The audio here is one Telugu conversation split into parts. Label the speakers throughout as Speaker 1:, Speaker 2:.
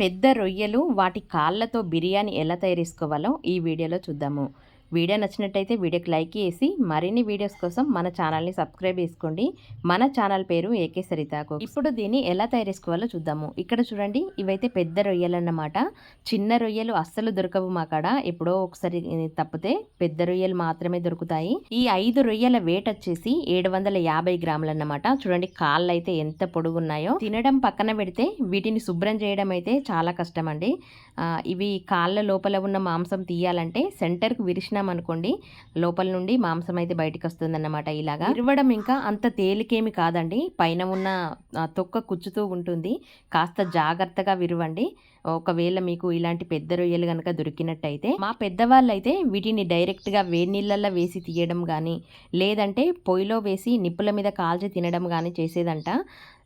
Speaker 1: పెద్ద రొయ్యలు వాటి కాళ్ళతో బిర్యానీ ఎలా తయారు చేసుకోవాలో ఈ వీడియోలో చూద్దాము. వీడియో నచ్చినట్టయితే వీడియోకి లైక్ చేసి మరిన్ని వీడియోస్ కోసం మన ఛానల్ని సబ్స్క్రైబ్ చేసుకోండి. మన ఛానల్ పేరు ఏకే సరితాకు ఇప్పుడు దీన్ని ఎలా తయారు చేసుకోవాలో చూద్దాము. ఇక్కడ చూడండి ఇవైతే పెద్ద రొయ్యలు అన్నమాట చిన్న రొయ్యలు అస్సలు దొరకవు మా కాడ. ఎప్పుడో ఒకసారి తప్పితే పెద్ద రొయ్యలు మాత్రమే దొరుకుతాయి. ఈ ఐదు రొయ్యల వేట్ వచ్చేసి ఏడు వందల యాభై గ్రాములు అన్నమాట చూడండి కాళ్ళు అయితే ఎంత పొడుగున్నాయో. తినడం పక్కన పెడితే వీటిని శుభ్రం చేయడం అయితే చాలా కష్టం అండి ఇవి కాళ్ళ లోపల ఉన్న మాంసం తీయాలంటే సెంటర్కు అనుకోండి లోపల నుండి మాంసం అయితే బయటకు వస్తుందన్నమాట ఇలాగా. ఇరవడం ఇంకా అంత తేలికేమి కాదండి. పైన ఉన్న తొక్క కుచ్చుతూ ఉంటుంది. కాస్త జాగ్రత్తగా విరవండి. ఒకవేళ మీకు ఇలాంటి పెద్ద రొయ్యలు కనుక దొరికినట్టయితే మా పెద్దవాళ్ళు అయితే వీటిని డైరెక్ట్గా వేడి నీళ్ళల్లో వేసి తీయడం కానీ లేదంటే పొయ్యిలో వేసి నిప్పుల మీద కాల్చి తినడం కానీ చేసేదంట.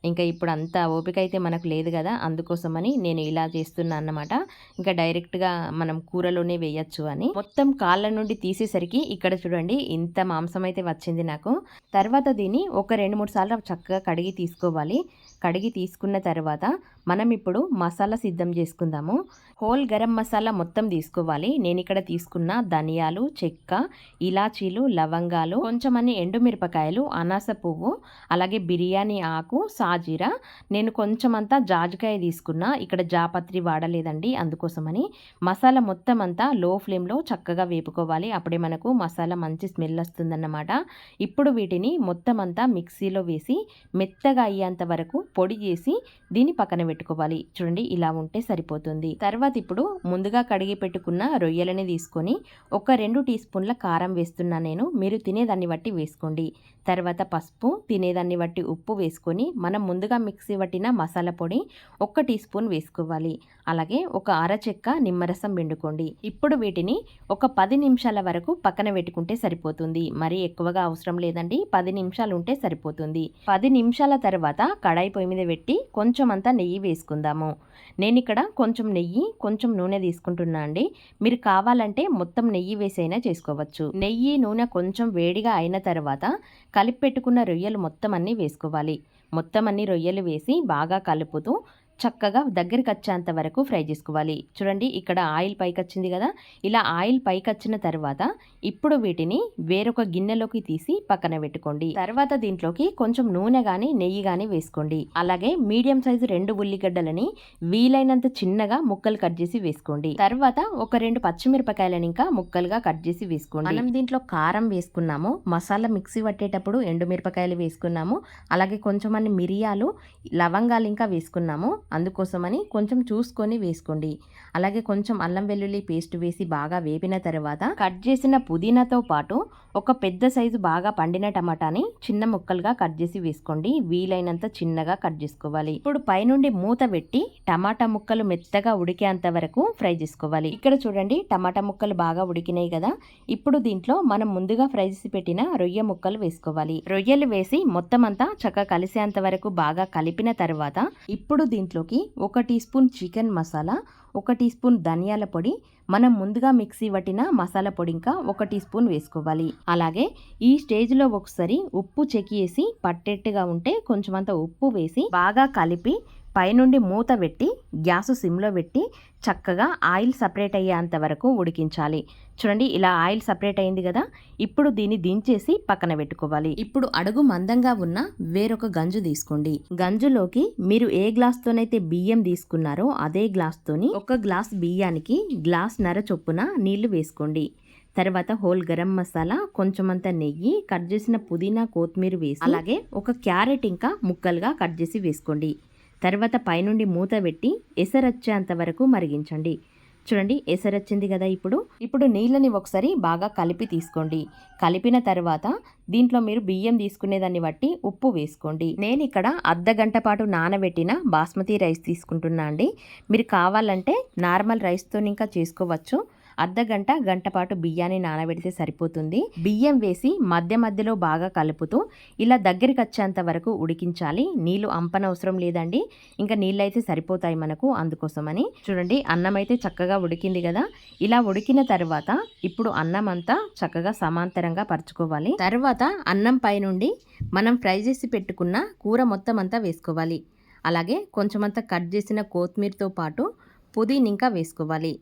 Speaker 1: ఇంకా ఇప్పుడు అంత ఓపిక అయితే మనకు లేదు కదా అందుకోసమని నేను ఇలా చేస్తున్నా అన్నమాట. ఇంకా డైరెక్ట్గా మనం కూరలోనే వేయచ్చు అని. మొత్తం కాళ్ళ నుండి తీసేసరికి ఇక్కడ చూడండి ఇంత మాంసం అయితే వచ్చింది నాకు. తర్వాత దీన్ని ఒక రెండు మూడు సార్లు చక్కగా కడిగి తీసుకోవాలి. కడిగి తీసుకున్న తర్వాత మనం ఇప్పుడు మసాలా సిద్ధం చేసుకుందాము. హోల్ గరం మసాలా మొత్తం తీసుకోవాలి. నేను ఇక్కడ తీసుకున్న ధనియాలు చెక్క ఇలాచీలు లవంగాలు కొంచెం ఎండుమిరపకాయలు అనాస పువ్వు అలాగే బిర్యానీ ఆకు సాజీరా. నేను కొంచెం అంతా జాజికాయ తీసుకున్నా. ఇక్కడ జాపత్రి వాడలేదండి అందుకోసమని. మసాలా మొత్తం అంతా లో ఫ్లేమ్లో చక్కగా వేపుకోవాలి. అప్పుడే మనకు మసాలా మంచి స్మెల్ వస్తుందన్నమాట. ఇప్పుడు వీటిని మొత్తం అంతా మిక్సీలో వేసి మెత్తగా అయ్యేంత వరకు పొడి చేసి దీన్ని పక్కన పెట్టుకోవాలి. చూడండి ఇలా ఉంటే సరిపోతుంది. తర్వాత ఇప్పుడు ముందుగా కడిగి పెట్టుకున్న రొయ్యలని తీసుకొని ఒక రెండు టీ స్పూన్ల కారం వేస్తున్నా నేను. మీరు తినేదాన్ని బట్టి వేసుకోండి. తర్వాత పసుపు తినేదాన్ని బట్టి ఉప్పు వేసుకొని మనం ముందుగా మిక్సీ పట్టిన మసాలా పొడి ఒక్క టీ స్పూన్ వేసుకోవాలి. అలాగే ఒక అరచెక్క నిమ్మరసం పిండుకోండి. ఇప్పుడు వీటిని ఒక పది నిమిషాల వరకు పక్కన పెట్టుకుంటే సరిపోతుంది. మరి ఎక్కువగా అవసరం లేదండి. పది నిమిషాలు ఉంటే సరిపోతుంది. పది నిమిషాల తర్వాత కడాయి పొయ్యి మీద పెట్టి కొంచెం అంతా నెయ్యి వేసుకుందాము. నేను ఇక్కడ కొంచెం నెయ్యి కొంచెం నూనె తీసుకుంటున్నా అండి. మీరు కావాలంటే మొత్తం నెయ్యి వేసైనా చేసుకోవచ్చు. నెయ్యి నూనె కొంచెం వేడిగా అయిన తర్వాత కలిపి పెట్టుకున్న రొయ్యలు మొత్తం అన్నీ వేసుకోవాలి. మొత్తం అన్ని రొయ్యలు వేసి బాగా కలుపుతూ చక్కగా దగ్గరికి వచ్చేంత వరకు ఫ్రై చేసుకోవాలి. చూడండి ఇక్కడ ఆయిల్ పైకి వచ్చింది కదా? ఇలా ఆయిల్ పైకి వచ్చిన తర్వాత ఇప్పుడు వీటిని వేరొక గిన్నెలోకి తీసి పక్కన పెట్టుకోండి. తర్వాత దీంట్లోకి కొంచెం నూనె కానీ నెయ్యి కానీ వేసుకోండి. అలాగే మీడియం సైజు రెండు ఉల్లిగడ్డలని వీలైనంత చిన్నగా ముక్కలు కట్ చేసి వేసుకోండి. తర్వాత ఒక రెండు పచ్చిమిరపకాయలను ఇంకా ముక్కలుగా కట్ చేసి వేసుకోండి. మనం దీంట్లో కారం వేసుకున్నాము మసాలా మిక్సీ పట్టేటప్పుడు ఎండుమిరపకాయలు వేసుకున్నాము అలాగే కొంచెం మిరియాలు లవంగాలు ఇంకా వేసుకున్నాము. అందుకోసమని కొంచెం చూసుకొని వేసుకోండి. అలాగే కొంచెం అల్లం వెల్లుల్లి పేస్ట్ వేసి బాగా వేపిన తర్వాత కట్ చేసిన పుదీనాతో పాటు ఒక పెద్ద సైజు బాగా పండిన టమాటాని చిన్న ముక్కలుగా కట్ చేసి వేసుకోండి. వీలైనంత చిన్నగా కట్ చేసుకోవాలి. ఇప్పుడు పైనుండి మూత పెట్టి టమాటా ముక్కలు మెత్తగా ఉడికేంత వరకు ఫ్రై చేసుకోవాలి. ఇక్కడ చూడండి టమాటా ముక్కలు బాగా ఉడికినాయి కదా. ఇప్పుడు దీంట్లో మనం ముందుగా ఫ్రై చేసి పెట్టిన రొయ్య ముక్కలు వేసుకోవాలి. రొయ్యలు వేసి మొత్తం అంతా చక్కగా కలిసేంత వరకు బాగా కలిపిన తర్వాత ఇప్పుడు దీంట్లో దీంట్లోకి ఒక టీ స్పూన్ చికెన్ మసాలా ఒక టీ స్పూన్ ధనియాల పొడి మనం ముందుగా మిక్సీ పట్టిన మసాలా పొడి ఇంకా ఒక టీ స్పూన్ వేసుకోవాలి. అలాగే ఈ స్టేజ్లో ఒకసారి ఉప్పు చెక్కేసి పట్టేట్టుగా ఉంటే కొంచెం అంత ఉప్పు వేసి బాగా కలిపి పైనుండి మూత పెట్టి గ్యాస్ సిమ్లో పెట్టి చక్కగా ఆయిల్ సపరేట్ అయ్యేంత వరకు ఉడికించాలి. చూడండి ఇలా ఆయిల్ సపరేట్ అయింది కదా? ఇప్పుడు దీన్ని దించేసి పక్కన పెట్టుకోవాలి. ఇప్పుడు అడుగు మందంగా ఉన్న వేరొక గంజు తీసుకోండి. గంజులోకి మీరు ఏ గ్లాస్తోనైతే బియ్యం తీసుకున్నారో అదే గ్లాస్తోని ఒక గ్లాస్ బియ్యానికి గ్లాస్ నర చొప్పున నీళ్ళు వేసుకోండి. తర్వాత హోల్ గరం మసాలా కొంచెమంత నెయ్యి కట్ చేసిన పుదీనా కొత్తిమీర వేసి అలాగే ఒక క్యారెట్ ఇంకా ముక్కలుగా కట్ చేసి వేసుకోండి. తర్వాత పైనుండి మూత పెట్టి ఎసరొచ్చేంత వరకు మరిగించండి. చూడండి ఎసరొచ్చింది కదా ఇప్పుడు. ఇప్పుడు నీళ్ళని ఒకసారి బాగా కలిపి తీసుకోండి. కలిపిన తర్వాత దీంట్లో మీరు బియ్యం తీసుకునేదాన్ని బట్టి ఉప్పు వేసుకోండి. నేను ఇక్కడ అర్ధ గంట పాటు నానబెట్టిన బాస్మతి రైస్ తీసుకుంటున్నా అండి. మీరు కావాలంటే నార్మల్ రైస్తో ఇంకా చేసుకోవచ్చు. అర్ధ గంట గంట పాటు బియ్యాన్ని నానబెడితే సరిపోతుంది. బియ్యం వేసి మధ్య మధ్యలో బాగా కలుపుతూ ఇలా దగ్గరికి వచ్చేంత వరకు ఉడికించాలి. నీళ్ళు అంపనవసరం లేదండి. ఇంకా నీళ్ళు అయితే సరిపోతాయి మనకు అందుకోసమని. చూడండి అన్నం అయితే చక్కగా ఉడికింది కదా. ఇలా ఉడికిన తర్వాత ఇప్పుడు అన్నం అంతా చక్కగా సమాంతరంగా పరుచుకోవాలి. తర్వాత అన్నం పైనుండి మనం ఫ్రై చేసి పెట్టుకున్న కూర మొత్తం అంతా వేసుకోవాలి. అలాగే కొంచెమంతా కట్ చేసిన కొత్తిమీరతో పాటు పుదీన ఇంకా వేసుకోవాలి.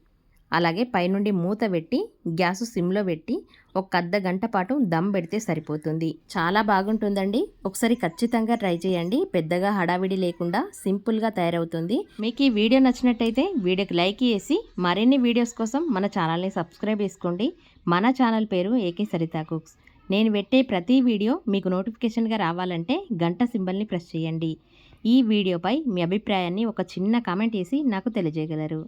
Speaker 1: అలాగే పైనుండి మూత పెట్టి గ్యాస్ సిమ్లో పెట్టి ఒక అర్ధ గంట పాటు దమ్ పెడితే సరిపోతుంది. చాలా బాగుంటుందండి. ఒకసారి ఖచ్చితంగా ట్రై చేయండి. పెద్దగా హడావిడి లేకుండా సింపుల్గా తయారవుతుంది. మీకు ఈ వీడియో నచ్చినట్టయితే వీడియోకి లైక్ చేసి మరిన్ని వీడియోస్ కోసం మన ఛానల్ని సబ్స్క్రైబ్ చేసుకోండి. మన ఛానల్ పేరు ఏకే సరితా కుక్స్. నేను పెట్టే ప్రతి వీడియో మీకు నోటిఫికేషన్గా రావాలంటే గంట సింబల్ని ప్రెస్ చేయండి. ఈ వీడియోపై మీ అభిప్రాయాన్ని ఒక చిన్న కామెంట్ చేసి నాకు తెలియజేయగలరు.